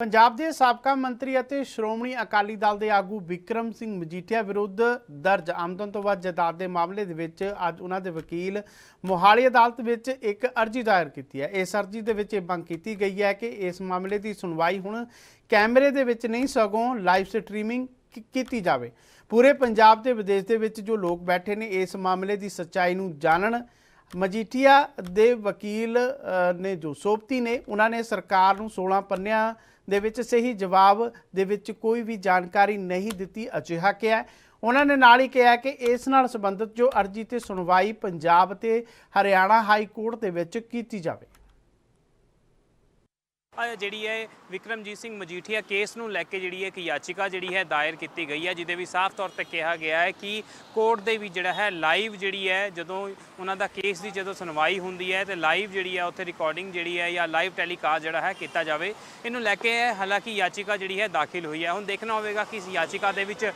ਪੰਜਾਬ ਦੇ ਸਾਬਕਾ ਮੰਤਰੀ ਅਤੇ ਸ਼੍ਰੋਮਣੀ ਅਕਾਲੀ ਦਲ ਦੇ ਆਗੂ ਵਿਕਰਮ ਸਿੰਘ ਮਜੀਠੀਆ ਵਿਰੁੱਧ ਦਰਜ ਆਮਦਨ ਤੋਂ ਵੱਧ ਜਾਇਦਾਦ ਦੇ ਮਾਮਲੇ ਦੇ ਵਿੱਚ ਅੱਜ ਉਹਨਾਂ ਦੇ ਵਕੀਲ ਮੋਹਾਲੀ ਅਦਾਲਤ ਵਿੱਚ ਇੱਕ ਅਰਜੀ ਦਾਇਰ ਕੀਤੀ ਹੈ। ਇਸ ਅਰਜੀ ਦੇ ਵਿੱਚ ਇਹ ਮੰਗ ਕੀਤੀ ਗਈ ਹੈ ਕਿ ਇਸ ਮਾਮਲੇ ਦੀ ਸੁਣਵਾਈ ਹੁਣ ਕੈਮਰੇ ਦੇ ਵਿੱਚ ਨਹੀਂ, ਸਗੋਂ ਲਾਈਵ ਸਟ੍ਰੀਮਿੰਗ ਕੀਤੀ ਜਾਵੇ। ਪੂਰੇ ਪੰਜਾਬ ਤੇ ਵਿਦੇਸ਼ ਦੇ ਵਿੱਚ ਜੋ ਲੋਕ ਬੈਠੇ ਨੇ, ਇਸ ਮਾਮਲੇ ਦੀ ਸੱਚਾਈ ਨੂੰ ਜਾਣਨ ਮਜੀਠੀਆ ਦੇ ਵਕੀਲ ਨੇ ਜੋ ਸੋਪਤੀ ਨੇ, ਉਹਨਾਂ ਨੇ ਸਰਕਾਰ ਨੂੰ 16 ਪੰਨਿਆਂ ਦੇ ਵਿੱਚ ਸਹੀ ਜਵਾਬ ਦੇ ਵਿੱਚ ਕੋਈ ਵੀ ਜਾਣਕਾਰੀ ਨਹੀਂ ਦਿੱਤੀ, ਅਜਿਹਾ ਕਿਹਾ ਉਹਨਾਂ ਨੇ ਨਾਲ ਹੀ ਕਿਹਾ ਕਿ ਇਸ ਨਾਲ ਸੰਬੰਧਿਤ ਜੋ ਅਰਜੀ ਤੇ ਸੁਣਵਾਈ ਪੰਜਾਬ ਤੇ ਹਰਿਆਣਾ ਹਾਈ ਕੋਰਟ ਦੇ ਵਿੱਚ ਕੀਤੀ ਜਾਵੇ। ਜਿਹੜੀ ਹੈ ਵਿਕਰਮਜੀਤ ਸਿੰਘ ਮਜੀਠੀਆ ਕੇਸ ਨੂੰ ਲੈ ਕੇ ਜਿਹੜੀ ਹੈ ਇੱਕ ਯਾਚਿਕਾ ਜਿਹੜੀ ਹੈ ਦਾਇਰ ਕੀਤੀ ਗਈ ਹੈ, ਜਿਹਦੇ ਵੀ ਸਾਫ਼ ਤੌਰ ਤੇ ਕਿਹਾ ਗਿਆ ਹੈ ਕਿ ਕੋਰਟ ਦੇ ਵੀ ਜਿਹੜਾ ਹੈ ਲਾਈਵ ਜਿਹੜੀ ਹੈ, ਜਦੋਂ ਉਹਨਾਂ ਦਾ ਕੇਸ ਦੀ ਜਦੋਂ ਸੁਣਵਾਈ ਹੁੰਦੀ ਹੈ ਤੇ ਲਾਈਵ ਜਿਹੜੀ ਹੈ ਉੱਥੇ ਰਿਕਾਰਡਿੰਗ ਜਿਹੜੀ ਹੈ ਜਾਂ ਲਾਈਵ ਟੈਲੀਕਾਸਟ ਜਿਹੜਾ ਹੈ ਕੀਤਾ ਜਾਵੇ। ਇਹਨੂੰ ਲੈ ਕੇ ਹਾਲਾਂਕਿ ਯਾਚਿਕਾ ਜਿਹੜੀ ਹੈ ਦਾਖਲ ਹੋਈ ਹੈ। ਹੁਣ ਦੇਖਣਾ ਹੋਵੇਗਾ ਕਿ ਇਸ ਯਾਚਿਕਾ ਦੇ ਵਿੱਚ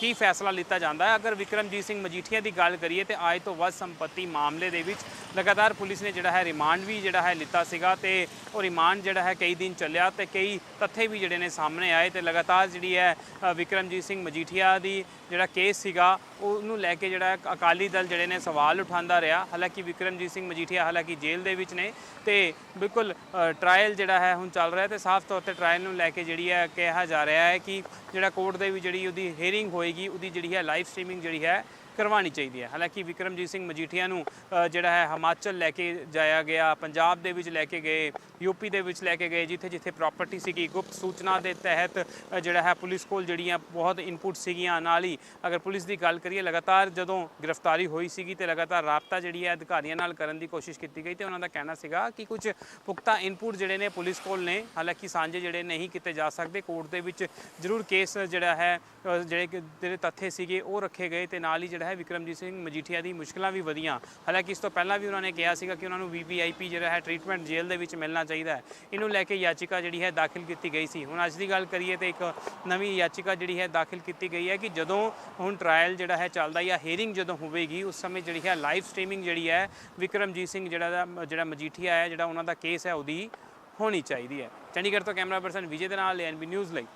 ਕੀ ਫੈਸਲਾ ਲਿੱਤਾ ਜਾਂਦਾ ਹੈ। ਅਗਰ ਵਿਕਰਮਜੀਤ ਸਿੰਘ ਮਜੀਠੀਆ ਦੀ ਗੱਲ ਕਰੀਏ ਤੇ ਆਏ ਤੋਂ ਵੱਧ ਸੰਪਤੀ ਮਾਮਲੇ ਦੇ ਵਿੱਚ ਲਗਾਤਾਰ ਪੁਲਿਸ ਨੇ ਜਿਹੜਾ ਹੈ ਰਿਮਾਂਡ ਵੀ ਜਿਹੜਾ ਹੈ ਲਿੱਤਾ ਸੀਗਾ ਤੇ ਉਹ ਰਿਮਾਂਡ ਜਿਹੜਾ ਹੈ ਕਈ ਦਿਨ ਚੱਲਿਆ ਤੇ ਕਈ ਤੱਥੇ ਵੀ ਜਿਹੜੇ ਨੇ ਸਾਹਮਣੇ ਆਏ ਤੇ ਲਗਾਤਾਰ ਜਿਹੜੀ ਹੈ ਵਿਕਰਮਜੀਤ ਸਿੰਘ ਮਜੀਠੀਆ ਦੀ ਜਿਹੜਾ ਕੇਸ ਸੀਗਾ ਉਹਨੂੰ ਲੈ ਕੇ ਜਿਹੜਾ ਅਕਾਲੀ ਦਲ ਜਿਹੜੇ ਨੇ ਸਵਾਲ ਉਠਾਉਂਦਾ ਰਿਹਾ। ਹਾਲਾਂਕਿ ਵਿਕਰਮਜੀਤ ਸਿੰਘ ਮਜੀਠੀਆ ਹਾਲਾਂਕਿ ਜੇਲ੍ਹ ਦੇ ਵਿੱਚ ਨੇ ਤੇ ਬਿਲਕੁਲ ਟ੍ਰਾਇਲ ਜਿਹੜਾ ਹੈ ਹੁਣ ਚੱਲ ਰਿਹਾ ਤੇ ਸਾਫ਼ ਤੌਰ ਤੇ ਟ੍ਰਾਇਲ ਨੂੰ ਲੈ ਕੇ ਜਿਹੜੀ ਹੈ ਕਿਹਾ ਜਾ ਰਿਹਾ ਹੈ ਕਿ ਜਿਹੜਾ ਕੋਰਟ ਦੇ ਵੀ ਜਿਹੜੀ ਉਹਦੀ ਹੀਅਰਿੰਗ ਹੋਏਗੀ, ਉਹਦੀ ਜਿਹੜੀ ਹੈ ਲਾਈਵ ਸਟ੍ਰੀਮਿੰਗ ਜਿਹੜੀ ਹੈ ਕਰਵਾਉਣੀ ਚਾਹੀਦੀ ਹੈ। ਹਾਲਾਂਕਿ ਵਿਕਰਮਜੀਤ ਸਿੰਘ ਮਜੀਠੀਆ ਨੂੰ ਜਿਹੜਾ ਹੈ ਹਿਮਾਚਲ ਲੈ ਕੇ ਜਾਇਆ ਗਿਆ, ਪੰਜਾਬ ਦੇ ਵਿੱਚ ਲੈ ਕੇ ਗਏ ਯੂਪੀ ਦੇ ਵਿੱਚ ਲੈ ਕੇ ਗਏ ਜਿੱਥੇ ਜਿੱਥੇ ਪ੍ਰਾਪਰਟੀ ਸੀਗੀ, ਗੁਪਤ ਸੂਚਨਾ ਦੇ ਤਹਿਤ ਜਿਹੜਾ ਹੈ ਪੁਲਿਸ ਕੋਲ ਜਿਹੜੀਆਂ ਬਹੁਤ ਇਨਪੁਟ ਸੀਗੀਆਂ, ਨਾਲ ਹੀ ਅਗਰ ਪੁਲਿਸ ਦੀ ਗੱਲ ਕਰੀਏ, ਲਗਾਤਾਰ ਜਦੋਂ ਗ੍ਰਿਫਤਾਰੀ ਹੋਈ ਸੀਗੀ ਤੇ ਲਗਾਤਾਰ ਰਾਬਤਾ ਜਿਹੜੀ ਹੈ ਅਧਿਕਾਰੀਆਂ ਨਾਲ ਕਰਨ ਦੀ ਕੋਸ਼ਿਸ਼ ਕੀਤੀ ਗਈ ਤੇ ਉਹਨਾਂ ਦਾ ਕਹਿਣਾ ਸੀਗਾ ਕਿ ਕੁਝ ਪੁਖਤਾ ਇਨਪੁਟ ਜਿਹੜੇ ਨੇ ਪੁਲਿਸ ਕੋਲ ਨੇ, ਹਾਲਾਂਕਿ ਸਾਂਝੇ ਜਿਹੜੇ ਨਹੀਂ ਕੀਤੇ ਜਾ ਸਕਦੇ, ਕੋਰਟ ਦੇ ਵਿੱਚ ਜ਼ਰੂਰ ਕੇਸ ਜਿਹੜਾ ਹੈ ਜਿਹੜੇ ਜਿਹੜੇ ਤੱਥੇ ਸੀਗੇ ਉਹ ਰੱਖੇ ਗਏ ਤੇ ਨਾਲ ਹੀ ਜਿਹੜਾ ਹੈ ਵਿਕਰਮਜੀਤ ਸਿੰਘ ਮਜੀਠੀਆ ਦੀ ਮੁਸ਼ਕਲਾਂ ਵੀ ਵਧੀਆਂ। ਹਾਲਾਂਕਿ ਇਸ ਤੋਂ ਪਹਿਲਾਂ ਵੀ ਉਹਨਾਂ ਨੇ ਕਿਹਾ ਸੀਗਾ ਕਿ ਉਹਨਾਂ ਨੂੰ ਵੀਵੀਆਈਪੀ ਜਿਹੜਾ ਹੈ ਟ੍ਰੀਟਮੈਂਟ ਜੇਲ੍ਹ ਦੇ ਵਿੱਚ ਮਿਲਣਾ ਚਾਹੀਦਾ ਹੈ। ਇਹਨੂੰ ਲੈ ਕੇ ਯਾਚਿਕਾ ਜਿਹੜੀ ਹੈ ਦਾਖਲ ਕੀਤੀ ਗਈ ਸੀ। ਹੁਣ ਅੱਜ ਦੀ ਗੱਲ ਕਰੀਏ ਤੇ ਇੱਕ ਨਵੀਂ ਯਾਚਿਕਾ ਜਿਹੜੀ ਹੈ ਦਾਖਲ ਕੀਤੀ ਗਈ ਹੈ ਕਿ ਜਦੋਂ ਹੁਣ ਟ੍ਰਾਇਲ ਜਿਹੜਾ ਹੈ, ਚੱਲਦਾ ਜਾਂ ਹੇਰਿੰਗ ਜਦੋਂ ਹੋਵੇਗੀ, ਉਸ ਸਮੇਂ ਜਿਹੜੀ ਹੈ ਲਾਈਵ ਸਟ੍ਰੀਮਿੰਗ ਜਿਹੜੀ ਹੈ, ਵਿਕਰਮਜੀਤ ਸਿੰਘ ਜਿਹੜਾ ਦਾ, ਜਿਹੜਾ ਮਜੀਠੀਆ ਹੈ, ਜਿਹੜਾ ਉਹਨਾਂ ਦਾ ਕੇਸ ਹੈ, ਉਹਦੀ ਹੋਣੀ ਚਾਹੀਦੀ ਹੈ। ਚੰਡੀਗੜ੍ਹ ਤੋਂ ਕੈਮਰਾ ਪਰਸਨ ਵਿਜੇ ਦੇ ਨਾਲ ਐਨਬੀ ਨਿਊਜ਼ ਲਈ।